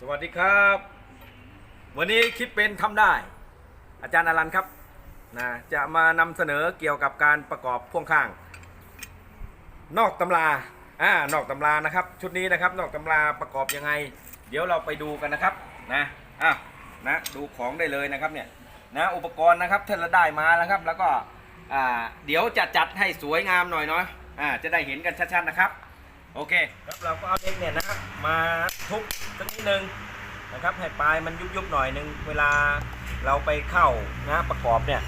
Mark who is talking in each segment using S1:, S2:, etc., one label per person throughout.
S1: สวัสดีครับ วันนี้คิดเป็นทำได้ อาจารย์อรันครับนะจะมานำเสนอเกี่ยวกับการประกอบพ่วงข้าง นอกตำราอ่านอกตำรานะครับ ชุดนี้นะครับ นอกตำราประกอบยังไง เดี๋ยวเราไปดูกันนะครับนะอ้าวนะดูของได้เลยนะครับเนี่ยนะอุปกรณ์นะครับที่เราได้มานะครับ แล้วก็อ่าเดี๋ยวจะจัดให้สวยงามหน่อยเนาะอ่าจะได้เห็นกันชัดๆนะครับ โอเคครับเราก็เอาเด็กเนี่ยนะครับมาทุบสักนิดนึงนะครับให้ปลายมันยุบๆหน่อยนึงเวลาเราไปเข้านะประกอบเนี่ย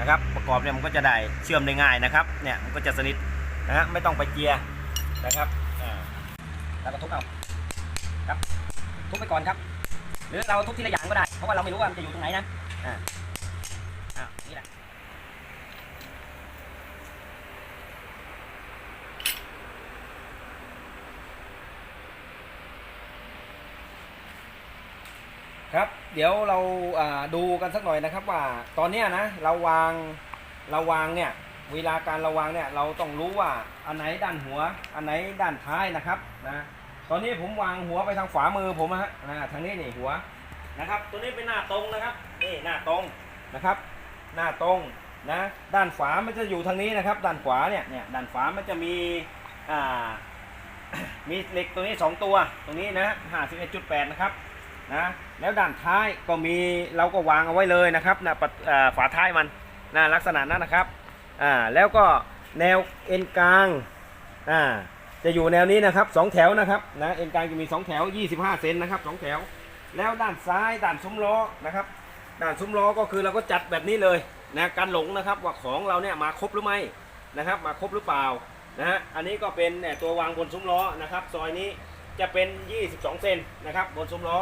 S1: นะครับประกอบเนี่ยมันก็จะได้เชื่อมได้ง่ายนะครับเนี่ยมันก็จะสนิทนะฮะไม่ต้องไปเจียนะครับแล้วก็ทุบเอาครับทุบไปก่อนครับ หรือเราทุบทีละอย่างก็ได้เพราะว่าเราไม่รู้ว่ามันจะอยู่ตรงไหนนะอ่านี่แหละ ครับ เดี๋ยวเราดูกันสักหน่อยนะครับว่าตอนนี้นะเราวางเราวางเนี่ยเวลาการเราวางเนี่ยเราต้องรู้ว่าอันไหนด้านหัว อันไหนด้านท้ายนะครับนะตอนนี้ผมวางหัวไปทางขวามือผมฮะนะทางนี้นี่หัวนะครับ ตัวนี้เป็นหน้าตรงนะครับนี่หน้าตรงนะครับ หน้าตรงนะด้านขวามันจะอยู่ทางนี้นะครับ ด้านขวาเนี่ยเนี่ยด้านขวามันจะมีอ่ามีเหล็กตัวนี้สองตัว ตรงนี้นะห้าสิบเอ็ดจุดแปดนะครับ นะแล้วด้านท้ายก็มีเราก็วางเอาไว้เลยนะครับนะปัดอ่าฝาท้ายมันนะลักษณะนั้นนะครับอ่าแล้วก็แนวเอ็นกลางอ่าจะอยู่แนวนี้นะครับสองแถวนะครับนะเอ็นกลางจะมีสองแถว 25 เซนนะครับสองแถว แล้วด้านซ้ายด้านซุ้มล้อนะครับด้านซุ้มล้อก็คือเราก็จัดแบบนี้เลยนะการหลงนะครับว่าของเราเนี่ยมาครบหรือไม่นะครับ มาครบหรือเปล่านะฮะอันนี้ก็เป็นตัววางบนซุ้มล้อนะครับ ซอยนี้จะเป็น 22 เซนนะครับบนซุ้มล้อ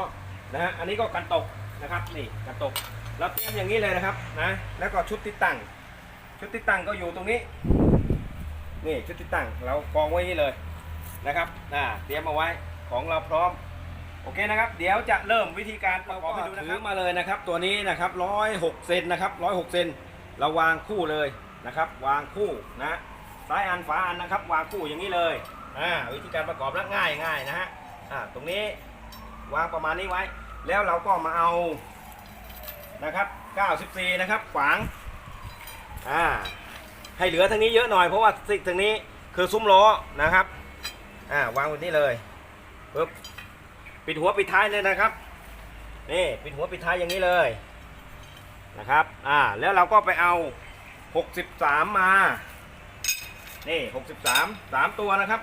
S1: นะฮะอันนี้ก็กันตกนะครับนี่กันตกเราเตรียมอย่างนี้เลยนะครับนะแล้วก็ชุดติดตั้ง ชุดติดตั้งก็อยู่ตรงนี้นี่ชุดติดตั้งเรากองไว้นี่เลยนะครับอ่าเตรียมเอาไว้ของเราพร้อมโอเคนะครับ เดี๋ยวจะเริ่มวิธีการประกอบให้ดูนะครับถือมาเลยนะครับ ตัวนี้นะครับร้อยหกเซนนะครับร้อยหกเซนเราวางคู่เลยนะครับ วางคู่นะซ้ายอันฝาอันนะครับวางคู่อย่างนี้เลยอ่าวิธีการประกอบแล้วง่ายง่ายนะฮะอ่าตรงนี้วางประมาณนี้ไว้ แล้วเราก็มาเอานะครับ 94 นะครับขวางอ่าให้เหลือทางนี้เยอะหน่อยเพราะว่าสิทางนี้คือซุ้มล้อนะครับอ่าวางไว้นี่เลยปึ๊บปิดหัวปิดท้ายเลยนะครับนี่ปิดหัวปิดท้ายอย่างนี้เลยนะครับอ่าแล้วเราก็ไปเอา 63 มานี่63 3 ตัวนะครับ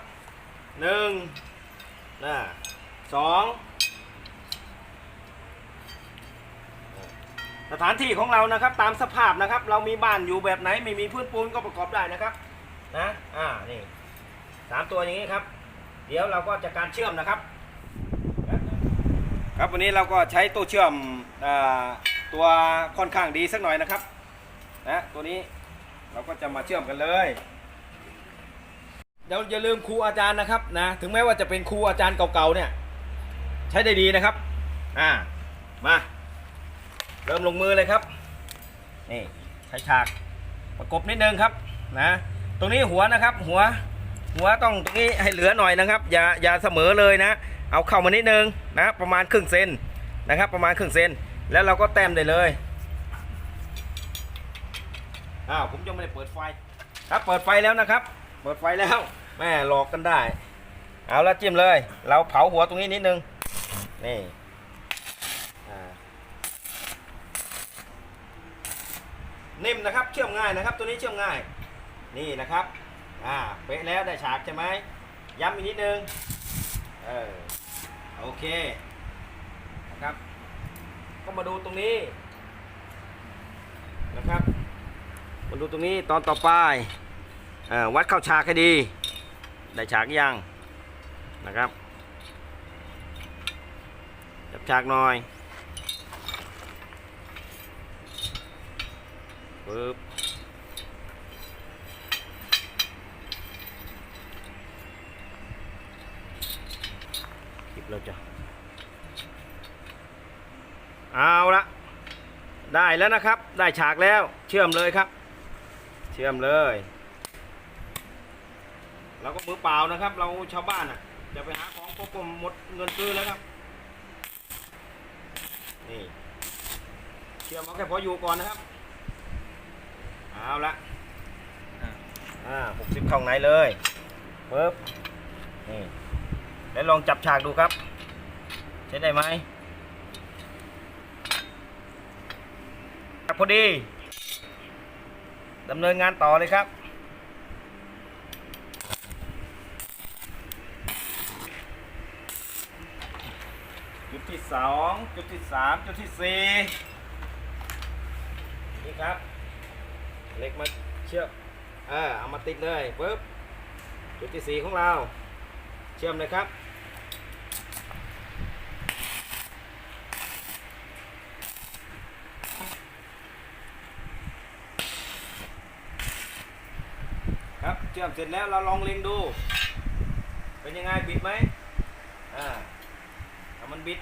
S1: 1น่ะ2 สถานที่ของเรานะครับตามสภาพนะครับ เรามีบ้านอยู่แบบไหนไม่มีพื้นปูนก็ประกอบได้นะครับนะอ่านี่สามตัวอย่างนี้ครับ เดี๋ยวเราก็จะการเชื่อมนะครับ ครับวันนี้เราก็ใช้ตู้เชื่อมอ่าตัวค่อนข้างดีสักหน่อยนะครับนะตัวนี้เราก็จะมาเชื่อมกันเลยเดี๋ยวอย่าลืมครูอาจารย์นะครับนะถึงแม้ว่าจะเป็นครูอาจารย์เก่าๆเนี่ย ใช้ได้ดีนะครับ อ่ามา เริ่มลงมือเลยครับ นี่ใช้ฉากประกบนิดนึงครับนะ ตรงนี้หัวนะครับ หัว หัวต้องตรงนี้ให้เหลือหน่อยนะครับ อย่าอย่าเสมอเลยนะ เอาเข้ามานิดนึงนะ ประมาณครึ่งเซนนะครับ ประมาณครึ่งเซนแล้วเราก็แต้มได้เลยอ้าวผมยังไม่ได้เปิดไฟครับเปิดไฟแล้วนะครับ เปิดไฟแล้วแม่หลอกกันได้ เอาละจิ้มเลย เราเผาหัวตรงนี้นิดนึงนี่อ่า นิ่มนะครับเชื่อมง่ายนะครับ ตัวนี้เชื่อมง่ายนี่นะครับอ่าเป๊ะแล้วได้ฉากใช่ไหมย้ำอีกนิดนึงเออโอเคนะครับ ก็มาดูตรงนี้นะครับมาดูตรงนี้ตอนต่อไปอ่าวัดเข้าฉากให้ดี ได้ฉากยังนะครับจับฉากหน่อย ปึ๊บคลิปเราจะ เอาละได้แล้วนะครับ ได้ฉากแล้ว เชื่อมเลยครับ เชื่อมเลยเราก็มือเปล่านะครับ เราชาวบ้านอะ จะไปหาของพวกผมหมดเงินซื้อแล้วครับ นี่ เชื่อมเอาแค่พออยู่ก่อนนะครับ เอาละอ่าหกสิบเข้าไหนเลยปึ๊บนี่แล้วลองจับฉากดูครับ ใช้ได้ไหมจับพอดีดำเนินงานต่อเลยครับจุดที่สองจุดที่สามจุดที่สี่นี่ครับ เหล็กมาเชื่อมเออเอามาติดเลยปึ๊บจุดที่สี่ของเรา เชื่อมเลยครับครับเชื่อมเสร็จแล้วเราลองเล็งดู เป็นยังไงบิดไหมอ่าถ้ามันบิด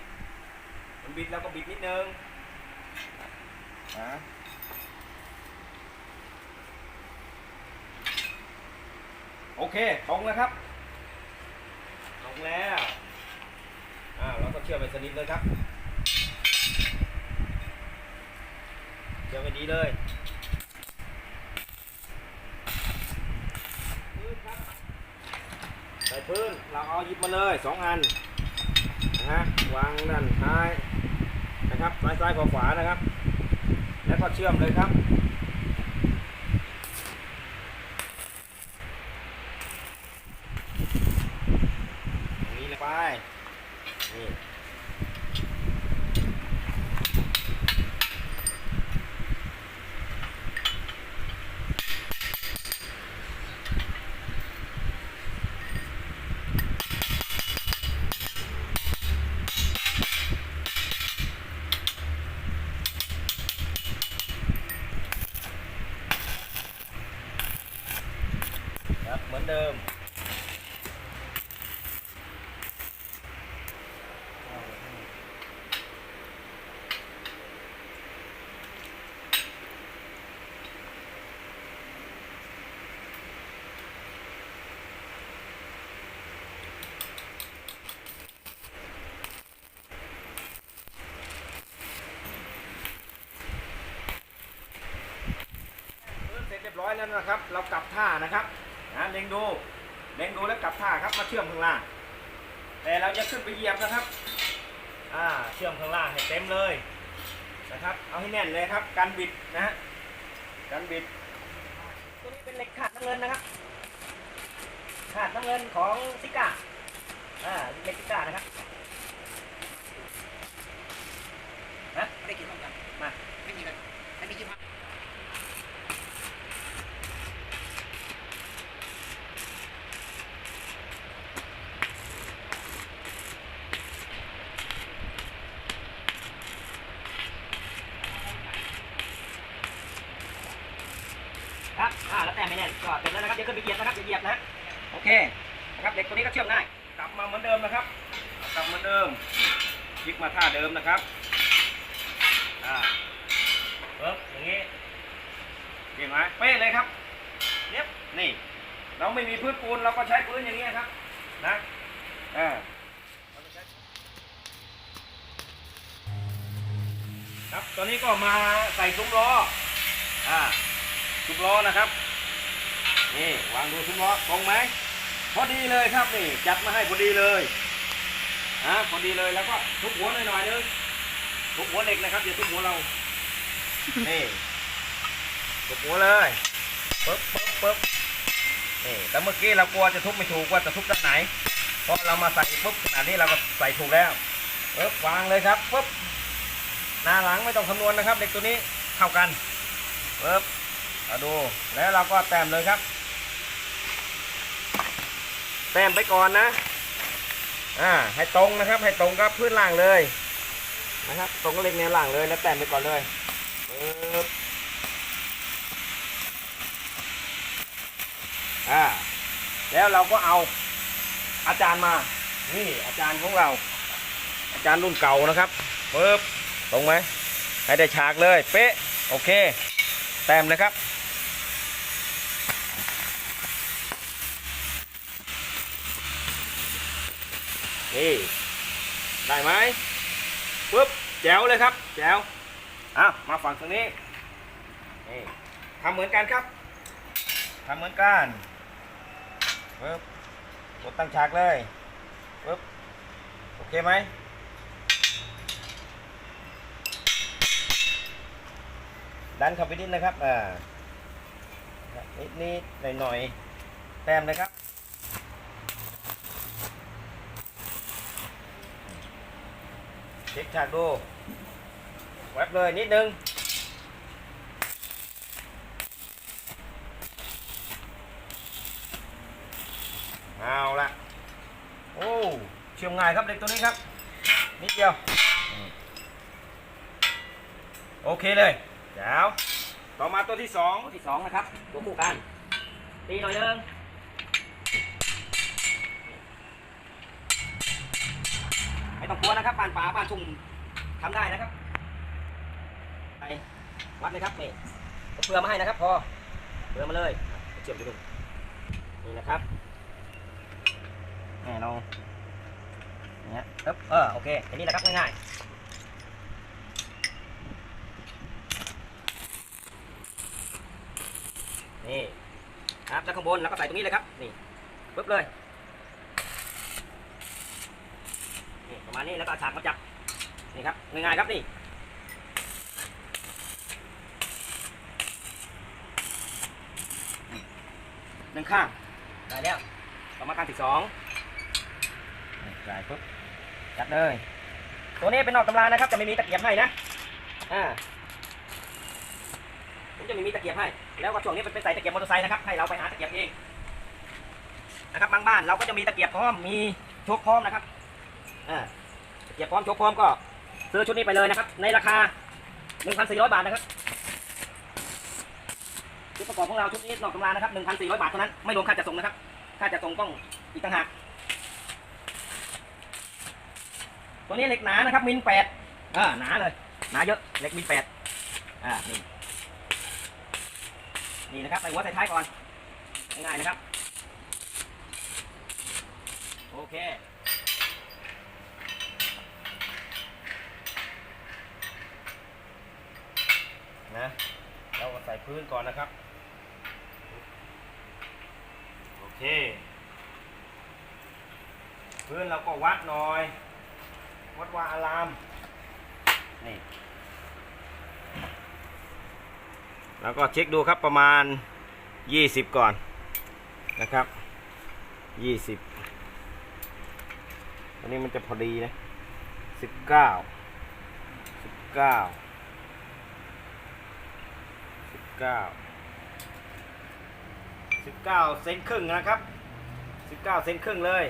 S1: มันบิดแล้วก็บิดนิดนึงนะ โอเค ตรงแล้วครับ ตรงแล้วอ่าเราก็เชื่อมไปสนิทเลยครับ เชื่อมไปดีเลยพื้นครับใส่พื้น เราเอาหยิบมาเลยสองอันนะฮะ วางด้านท้ายนะครับ ซ้ายซ้ายขวาขวานะครับ แล้วก็เชื่อมเลยครับอย่างนี้เลยไป นี่ครับเหมือนเดิมพื้นเส ร้อยแล้วนะครับ เรากลับท่านะครับนะเล็งดูเล็งดูแล้วกลับท่าครับมาเชื่อมข้างล่าง แต่เราจะขึ้นไปเหยียบนะครับอ่าเชื่อมข้างล่างให้เต็มเลยนะครับ เอาให้แน่นเลยครับการบิดนะฮะการบิด ตัวนี้เป็นเหล็กขาดน้ำเงินนะครับขาดน้ำเงินของซิก้าอ่าเหล็กซิก้านะครับนะ
S2: ไม่ได้กินพร้อมกัน
S1: มา
S2: ไม่มีเลยไม่มียี่ห้อ
S1: ครับอ่าแล้วแต่ไม่แน่นก็เสร็จแล้วนะครับ เดี๋ยวขึ้นไปเหยียบนะครับอย่าเหยียบนะ โอเค นะครับ เด็กตัวนี้ก็เชื่อมง่ายกลับมาเหมือนเดิมนะครับ กลับเหมือนเดิมพลิกมาท่าเดิมนะครับอ่าปึ๊บอย่างนี้เห็นไหมเป๊ะเลยครับเนี้ยนี่ เราไม่มีพื้นปูนเราก็ใช้พื้นอย่างนี้ยครับ นะอ่าครับตอนนี้ก็มาใส่ซุ้มล้ออ่าซุ้มล้อนะครับนี่วางดูซุ้มล้อตรงไหม พอดีเลยครับนี่จัดมาให้พอดีเลยอ่าพอดีเลยแล้วก็ทุบหัวหน่อยหน่อยนึงทุบหัวเหล็กนะครับอย่าทุบหัวเรานี่ทุบหัวเลยปึ๊บปึ๊บปึ๊บนี่แต่เมื่อกี้เรากลัวจะทุบไม่ถูกว่าจะทุบด้านไหนพอเรามาใส่ปุ๊บขนาดนี้เราก็ใส่ถูกแล้วปึ๊บวางเลยครับปึ๊บหน้าหลังไม่ต้องคำนวณนะครับเหล็กตัวนี้เท่ากันปึ๊บมาดูแล้วเราก็แต้มเลยครับ แต้มไปก่อนนะ อ่า ให้ตรงนะครับ ให้ตรงกับพื้นล่างเลย นะครับ ตรงกับเล็กแนวล่างเลย แล้วแต้มไปก่อนเลยปึ๊บอ่า แล้วเราก็เอาอาจารย์มา นี่อาจารย์ของเรา อาจารย์รุ่นเก่านะครับปึ๊บ ตรงไหม ให้ได้ฉากเลย เป๊ะ โอเค แต้มเลยครับ นี่ได้ไหมปุ๊บแจ๋วเลยครับแจ๋วอะมาฝั่งตรงนี้นี่ทำเหมือนกันครับทำเหมือนกันปึ๊บกดตั้งฉากเลยปึ๊บโอเคไหมดันเข้าไปนิดนะครับอ่านิดนิดหน่อยหน่อยๆแต้มเลยครับ เช็คฉากดูแวบเลยนิดนึง เอาละโอ้เชื่อมง่ายครับเด็กตัวนี้ครับ นิดเดียว โอเคเลยเดี๋ยวต่อมาตัวที่สอง
S2: ตัวที่สองนะครับ ตัวคู่กันตีหน่อยนึง ไม่ต้องกลัวนะครับปานป่าปานชุ่มทำได้นะครับไปวัดเลยครับนี่เอาเปลือมาให้นะครับ พอเปลือมาเลยเชื่อมไปดูนี่นะครับ
S1: นี่เรา
S2: เนี่ยปึ๊บเออโอเคแค่นี้แหละครับง่ายๆนี่ครับจากข้างบนแล้วก็ใส่ตรงนี้เลยครับนี่ปึ๊บเลยนี่ประ มาณนี้แล้วก็เอาฉากมาจับนี่ครับง่ายๆครับนี่หนึ่งข้างได้แล้วต่อมาข้างที่สอง
S1: จ่ายปุ๊บ
S2: จัดเลยตัวนี้เป็นนอกตำรานะครับจะไม่มีตะเกียบให้นะอ่าผมจะไม่มีตะเกียบให้ แล้วก็ช่วงนี้เป็นใส่ตะเกียบมอเตอร์ไซค์นะครับให้เราไปหาตะเกียบเองนะครับบางบ้านเราก็จะมีตะเกียบพร้อมมีชคพร้อมนะครับอ่า ตะเกียบพร้อมโชคพร้อมก็ซื้อชุดนี้ไปเลยนะครับ ในราคา 1,400 บาทนะครับชุดประกอบของเราชุดนี้นอกตำรานะครับ 1,400 บาทเท่านั้น ไม่รวมค่าจัดส่งนะครับ ค่าจัดส่งต้องอีกต่างหาก ตัวนี้เหล็กหนานะครับ มิลแปดอ่าหนาเลย หนาเยอะ เหล็กมิลแปดอ่า นี่ นี่นะครับใส่หัวใส่ท้ายก่อน ง่ายๆนะครับ โอเค
S1: นะเราใส่พื้นก่อนนะครับ โอเค พื้นเราก็วัดหน่อย วัดวาอาราม นี่ แล้วก็เช็คดูครับประมาณ 20 ก่อนนะครับ 20อันนี้มันจะพอดีนะ 19 19 19 19เซนครึ่งนะครับ19เซนครึ่งเลย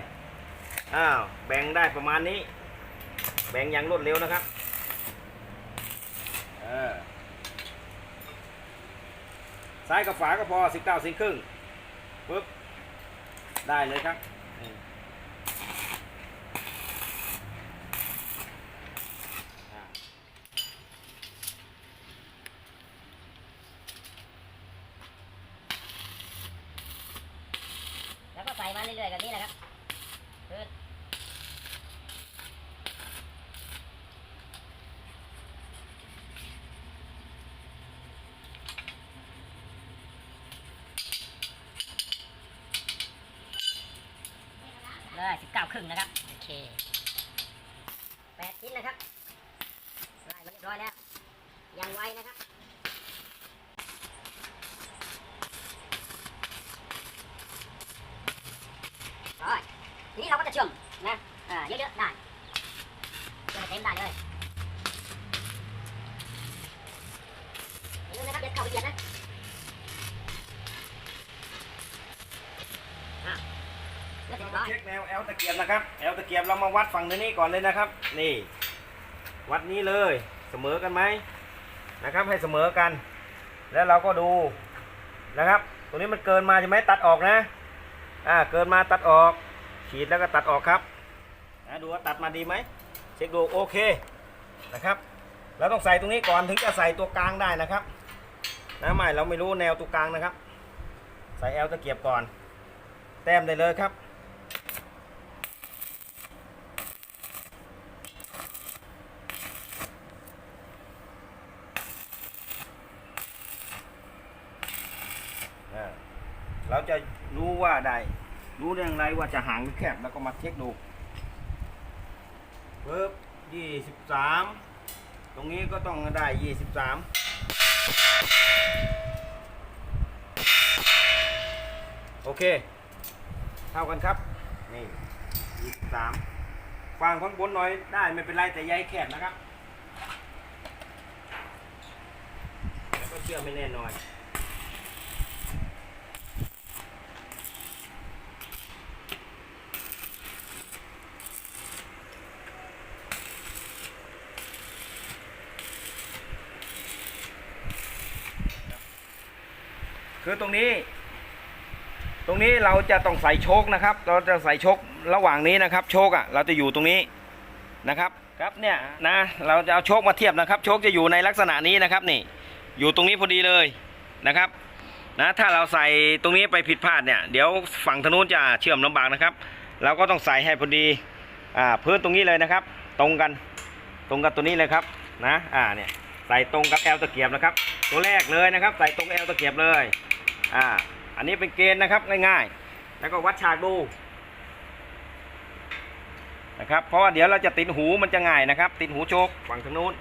S1: อ้าว แบ่งได้ประมาณนี้ แบ่งอย่างรวดเร็วนะครับ เออ ซ้ายกับฝาก็พอ19เซนครึ่งปุ๊บ ได้เลยครับนี่อ่า
S3: แล้วก็ใส่มาเรื่อยๆแบบนี้แหละครับคือ เลยสิบเก้าค รึ่งนะครับ โอเคแปดชิ้นนะครับไล่มาเรียบร้อยแล้ว ยังไวนะครับร้อยทีนี้เราก็จะเชื่อมนะเอ่า เยอะๆได้เชื่อมเต็มได้เลย ล
S1: ตะเกียบนะครับแอลตะเกียบเรามาวัดฝั่งนี้ก่อนเลยนะครับ นี่ วัดนี้เลยเสมอกันไหมนะครับ ให้เสมอกัน แล้วเราก็ดูนะครับตัวนี้มันเกินมาใช่ไหมตัดออกนะอ่าเกินมาตัดออก ขีดแล้วก็ตัดออกครับนะดูว่าตัดมาดีไหมเช็คดูโอเคนะครับเราต้องใส่ตรงนี้ก่อนถึงจะใส่ตัวกลางได้นะครับนะไม่เราไม่รู้แนวตัวกลางนะครับ ใส่แอลตะเกียบก่อน แต้มได้เลยครับ เราจะรู้ว่าได้รู้ได้อย่างไรว่าจะห่างหรือแคบแล้วก็มาเช็คดูปึ๊บยี่สิบสามตรงนี้ก็ต้องได้ยี่สิบสามโอเค เท่ากันครับ นี่ยี่สิบสามฟังข้างบนหน่อยได้ไม่เป็นไรแต่ใยแคบนะครับ แล้วก็เชื่อไม่แน่นอน คือตรงนี้ ตรงนี้เราจะต้องใส่โชคนะครับ เราจะใส่โชคระหว่างนี้นะครับ โชคอะ เราจะอยู่ตรงนี้นะครับ ครับเนี่ยนะเราจะเอาโชคมาเทียบนะครับ โชคจะอยู่ในลักษณะนี้นะครับนี่ อยู่ตรงนี้พอดีเลยนะครับนะถ้าเราใส่ตรงนี้ไปผิดพลาดเนี่ยเดี๋ยวฝั่งทนู้นจะเชื่อมลำบากนะครับ เราก็ต้องใส่ให้พอดีอ่าพื้นตรงนี้เลยนะครับ ตรงกันตรงกับตัวนี้เลยครับนะอ่าเนี่ยใส่ตรงกับแอลตะเกียบนะครับ ตัวแรกเลยนะครับ ใส่ตรงแอลตะเกียบเลย อ่า อันนี้เป็นเกณฑ์นะครับง่ายๆ แล้วก็วัดฉากดูนะครับ เพราะว่าเดี๋ยวเราจะติดหูมันจะง่ายนะครับ ติดหูโชกฝั่งทางนู้น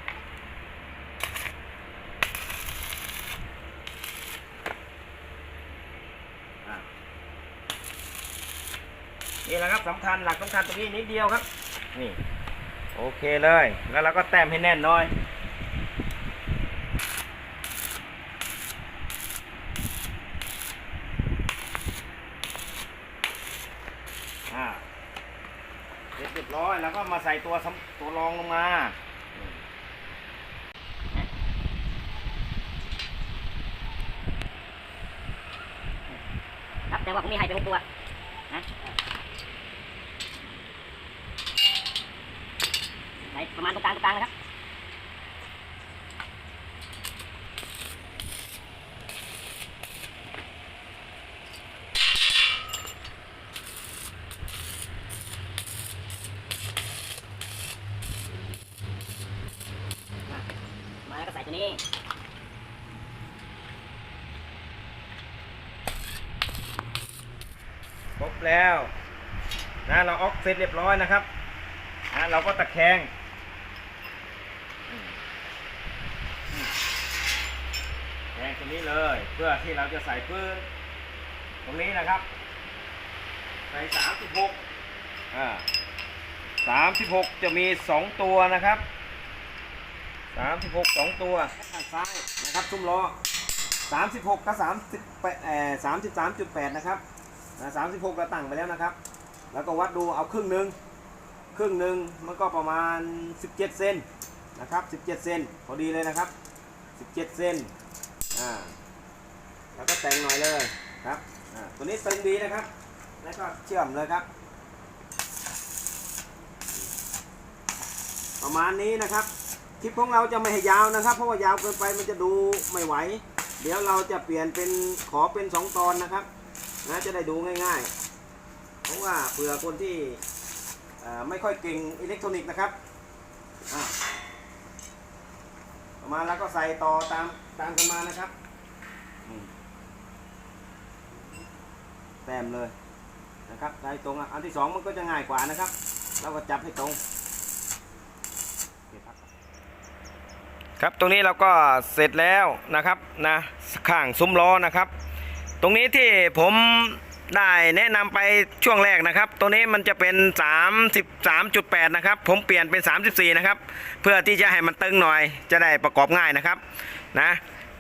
S1: นี่แหละครับสำคัญหลักสำคัญตรงนี้นิดเดียวครับ นี่ โอเคเลย แล้วเราก็แต้มให้แน่นหน่อย อ่าเส ร้อยแล้วก็มาใส่ตัวตัวรองลงมา
S3: ครับแต่ว่าผมมีให้ไปหกตัวนะไหนประมาณตรงกลางตรงกลางนะครับ มาแล้วก็ใส่ตัว นี้
S1: ครบแล้วนะเราออกเสร็จเรียบร้อยนะครับนะเราก็ตะแคงแทงตรงนี้เลยเพื่อที่เราจะใส่พื้น ตรงนี้นะครับ ใส่สามสิบหกอ่าสามสิบหกจะมีสองตัวนะครับ สามสิบหกสองตัวด้านซ้ายนะครับซุ้มล้อสามสิบหกกับสามสิบแปดเออสามสิบสามจุดแปดนะครับสามสิบหกเราตั้งไปแล้วนะครับ แล้วก็วัดดูเอาครึ่งหนึ่งครึ่งหนึ่งมันก็ประมาณ 17 เซนนะครับ 17 เซนพอดีเลยนะครับ 17 เซนอ่าแล้วก็แต่งหน่อยเลยครับอ่าตัวนี้ตึงดีนะครับ แล้วก็เชื่อมเลยครับ ประมาณนี้นะครับ คลิปของเราจะไม่ให้ยาวนะครับ เพราะว่ายาวเกินไปมันจะดูไม่ไหว เดี๋ยวเราจะเปลี่ยนเป็นขอเป็น 2 ตอนนะครับนะจะได้ดูง่าย ๆ เพราะว่าเผื่อคนที่ไม่ค่อยเก่งอิเล็กทรอนิกส์นะครับอะประมาณแล้วก็ใส่ต่อตามตามกันมานะครับแต้มเลยนะครับใส่ตรงอันที่สองมันก็จะง่ายกว่านะครับ เราก็จับให้ตรงโอเคครับ ครับตรงนี้เราก็เสร็จแล้วนะครับนะข้างซุ้มล้อนะครับ ตรงนี้ที่ผมได้แนะนำไปช่วงแรกนะครับ ตัวนี้มันจะเป็น 33.8 นะครับ ผมเปลี่ยนเป็น 34 นะครับ เพื่อที่จะให้มันตึงหน่อย จะได้ประกอบง่ายนะครับ นะ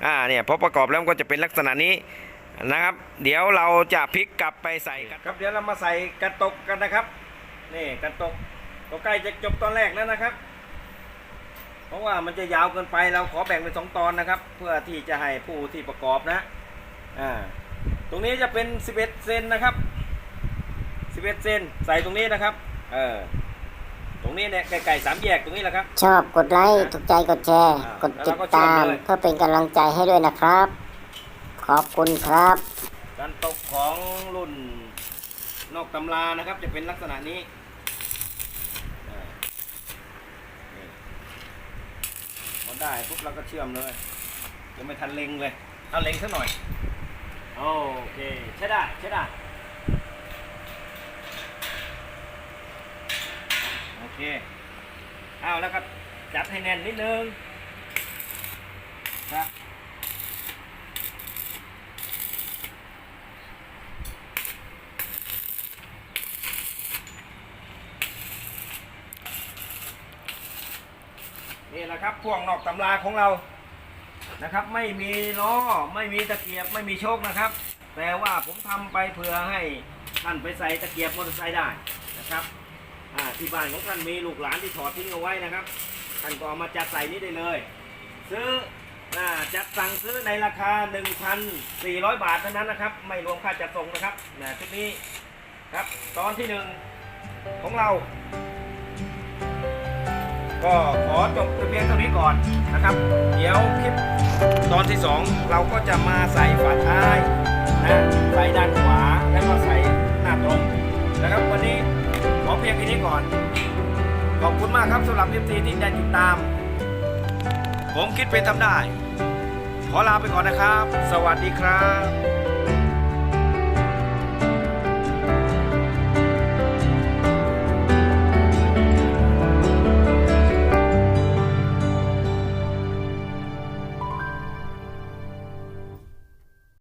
S1: อ่า เนี่ยพอประกอบแล้วก็จะเป็นลักษณะนี้นะครับ เดี๋ยวเราจะพลิกกลับไปใส่กันครับ เดี๋ยวเรามาใส่กระตกกันนะครับ นี่กระตกก็ใกล้จะจบตอนแรกแล้วนะครับ ราะว่ามันจะยาวเกินไปเราขอแบ่งเป็นสองตอนนะครับ เพื่อที่จะให้ผู้ที่ประกอบนะอ่าตรงนี้จะเป็น 11 เซนนะครับ11เซนใส่ตรงนี้นะครับเออตรงนี้เนี่ยไก่ๆสามแยกตรงนี้แหละครับ
S3: ชอบกดไลค์ถูกใจกดแชร์
S1: อ่าก
S3: ดติด
S1: แล้วเราก็ชม
S3: ตาม
S1: เลย
S3: เพื่อเป็นกำลังใจให้ด้วยนะครับ ขอบคุณครับ
S1: การตกของรุ่นนอกตำรานะครับ จะเป็นลักษณะนี้อ่านี่พอ ได้ปุ๊บเราก็เชื่อมเลยยังไม่ทันเล็งเลยเอาเล็งสักหน่อย โอเค ใช่ได้ใช่ได้โอเคเอาแล้วก็จัดให้แน่นนิดนึงครับ นะครับ พ่วงนอกตำราของเรานะครับ ไม่มีล้อไม่มีตะเกียบไม่มีโชคนะครับ แต่ว่าผมทำไปเพื่อให้ท่านไปใส่ตะเกียบมอเตอร์ไซค์ได้นะครับอ่าที่บ้านของท่านมีลูกหลานที่ถอดทิ้งเอาไว้นะครับท่านก็เอามาจัดใส่นี้ได้เลย ซื้ออ่าจัดสั่งซื้อในราคา 1,400 บาทเท่านั้นนะครับ ไม่รวมค่าจัดส่งนะครับนะชุดนี้ครับตอนที่หนึ่งของเรา ก็ขอจบเพียงเท่านี้ก่อนนะครับ เดี๋ยวคลิปตอนที่สองเราก็จะมาใส่ฝาท้ายนะใส่ด้านขวาแล้วก็ใส่หน้าตรงนะครับวันนี้ขอเพียงแค่นี้ก่อน ขอบคุณมากครับสำหรับเอฟซีที่ได้ติดตาม ผมคิดเป็นทำได้ ขอลาไปก่อนนะครับ สวัสดีครับ